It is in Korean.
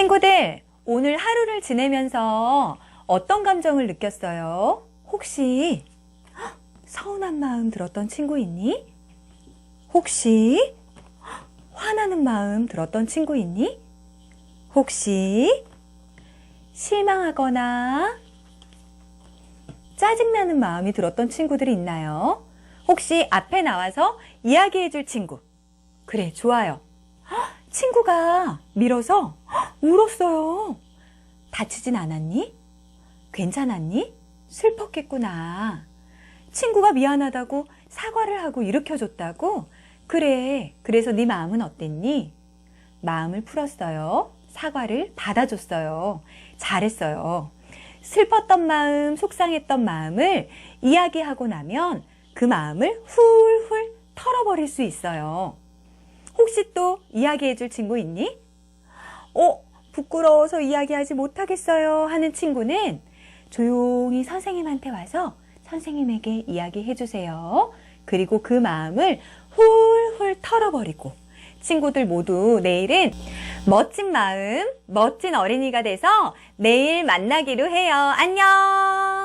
친구들, 오늘 하루를 지내면서 어떤 감정을 느꼈어요? 혹시 헉, 서운한 마음 들었던 친구 있니? 혹시 헉, 화나는 마음 들었던 친구 있니? 혹시 실망하거나 짜증나는 마음이 들었던 친구들이 있나요? 혹시 앞에 나와서 이야기해 줄 친구. 그래, 좋아요. 헉, 친구가 밀어서 헉, 울었어요. 다치진 않았니? 괜찮았니? 슬펐겠구나. 친구가 미안하다고 사과를 하고 일으켜줬다고? 그래, 그래서 네 마음은 어땠니? 마음을 풀었어요. 사과를 받아줬어요. 잘했어요. 슬펐던 마음, 속상했던 마음을 이야기하고 나면 그 마음을 훌훌 털어버릴 수 있어요. 혹시 또 이야기해줄 친구 있니? 어, 부끄러워서 이야기하지 못하겠어요 하는 친구는 조용히 선생님한테 와서 선생님에게 이야기해 주세요. 그리고 그 마음을 훌훌 털어버리고 친구들 모두 내일은 멋진 마음, 멋진 어린이가 돼서 내일 만나기로 해요. 안녕!